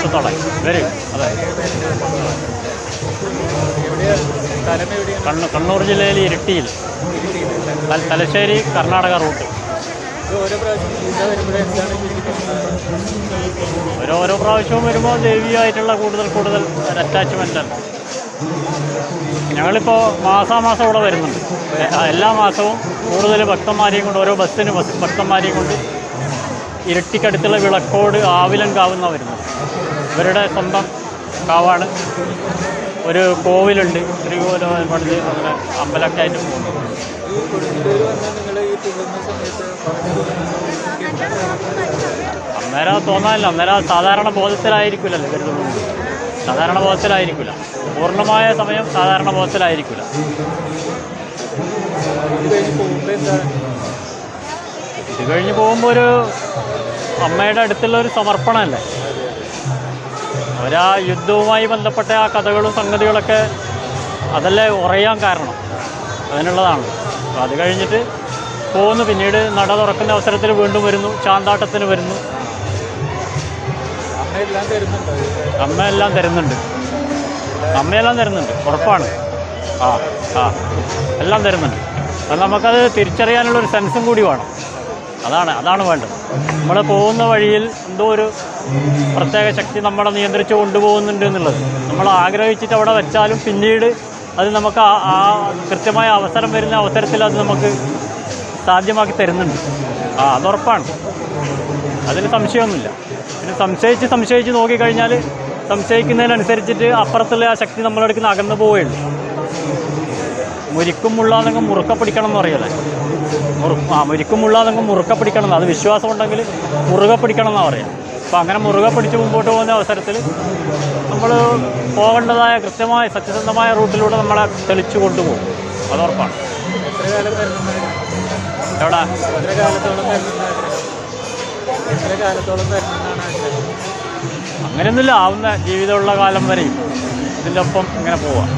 വർഷത്തോളം വരും. അതെ. കണ്ണൂർ കണ്ണൂർ ജില്ലയിൽ ഇരിട്ടിയിൽ. തല- തലശ്ശേരി കർണാടക റൂട്ട്. ഓരോരോ പ്രാവശ്യവും വരുമ്പോൾ ദേവിയായിട്ടുള്ള കൂടുതൽ കൂടുതൽ അറ്റാച്ച്മെന്റ് ഞങ്ങളിപ്പോൾ മാസാമാസം ഇവിടെ വരുന്നുണ്ട്. എല്ലാ മാസവും കൂടുതൽ ഭക്തന്മാരെയും കൊണ്ട് ഓരോ ബസ്സിന് ബസ് ഭക്തന്മാരെയും കൊണ്ട് ഇരട്ടിക്കടുത്തുള്ള വിളക്കോട് ആവിലൻ എന്നാണ് വരുന്നത് ഇവരുടെ സ്വന്തം കാവാണ്. ഒരു കോവിലുണ്ട്. ശ്രീകോലം പണിത് അങ്ങനെ അമ്പലമൊക്കെ ആയിട്ട് പോകുന്നു. അന്നേരം തോന്നാനില്ല. അന്നേരം സാധാരണ ബോധത്തിലായിരിക്കില്ലല്ലോ വരുന്നുള്ളൂ സാധാരണ ബോധത്തിലായിരിക്കില്ല പൂർണമായ സമയം സാധാരണ ബോധത്തിലായിരിക്കില്ല ഇത് കഴിഞ്ഞ് പോകുമ്പോൾ ഒരു അമ്മയുടെ അടുത്തുള്ള ഒരു സമർപ്പണമല്ലേ? അവരാ യുദ്ധവുമായി ബന്ധപ്പെട്ട ആ കഥകളും സംഗതികളൊക്കെ അതല്ലേ ഉറയാൻ കാരണം? അതിനുള്ളതാണ്. അപ്പോൾ അത് കഴിഞ്ഞിട്ട് പോകുന്നു പിന്നീട് നട തുറക്കുന്ന അവസരത്തിൽ വീണ്ടും വരുന്നു. ചാന്താട്ടത്തിന് വരുന്നു. അമ്മ എല്ലാം തരുന്നുണ്ടോ? അമ്മയെല്ലാം തരുന്നുണ്ട്. അമ്മയെല്ലാം തരുന്നുണ്ട്. ഉറപ്പാണ്. ആ ആ. എല്ലാം തരുന്നുണ്ട്. അത് നമുക്കത് തിരിച്ചറിയാനുള്ള ഒരു സെൻസും കൂടി വേണം. അതാണ് അതാണ് വേണ്ടത്. നമ്മൾ പോകുന്ന വഴിയിൽ എന്തോ ഒരു പ്രത്യേക ശക്തി നമ്മളെ നിയന്ത്രിച്ച് കൊണ്ടുപോകുന്നുണ്ട് എന്നുള്ളത്. നമ്മൾ ആഗ്രഹിച്ചിട്ട് അവിടെ വെച്ചാലും പിന്നീട് അത് നമുക്ക് ആ കൃത്യമായ അവസരം വരുന്ന അവസരത്തിൽ അത് നമുക്ക് സാധ്യമാക്കി തരുന്നുണ്ട്. ആ അതുറപ്പാണ്. അതിന് സംശയമൊന്നുമില്ല. പിന്നെ സംശയിച്ച് സംശയിച്ച് നോക്കിക്കഴിഞ്ഞാൽ സംശയിക്കുന്നതിനനുസരിച്ചിട്ട് അപ്പുറത്തുള്ള ആ ശക്തി നമ്മളെടുക്കുന്ന അകന്നു പോവുകയുള്ളൂ. മുരിക്കും മുള്ളാന്നെങ്കിൽ മുറുക്ക പിടിക്കണം എന്ന് പറയല്ലേ ആ മുരിക്കും മുള്ളാന്നെങ്കിൽ മുറുക്ക പിടിക്കണം അത് വിശ്വാസം ഉണ്ടെങ്കിൽ മുറുകെ പിടിക്കണം എന്നാണ് പറയുക അപ്പോൾ അങ്ങനെ മുറുകെ പിടിച്ച് മുമ്പോട്ട് പോകുന്ന അവസരത്തിൽ നമ്മൾ പോകേണ്ടതായ കൃത്യമായ സത്യസന്ധമായ റൂട്ടിലൂടെ നമ്മളെ തെളിച്ചു കൊണ്ടുപോകും. അത് ഉറപ്പാണ് എത്ര കാലം തരുന്നുണ്ടായിരുന്നു എവിടെ? അങ്ങനെയൊന്നുമില്ല. ആവുന്ന ജീവിതമുള്ള കാലം വരെയും ഇതിന്റെ ഒപ്പം ഇങ്ങനെ പോവാം.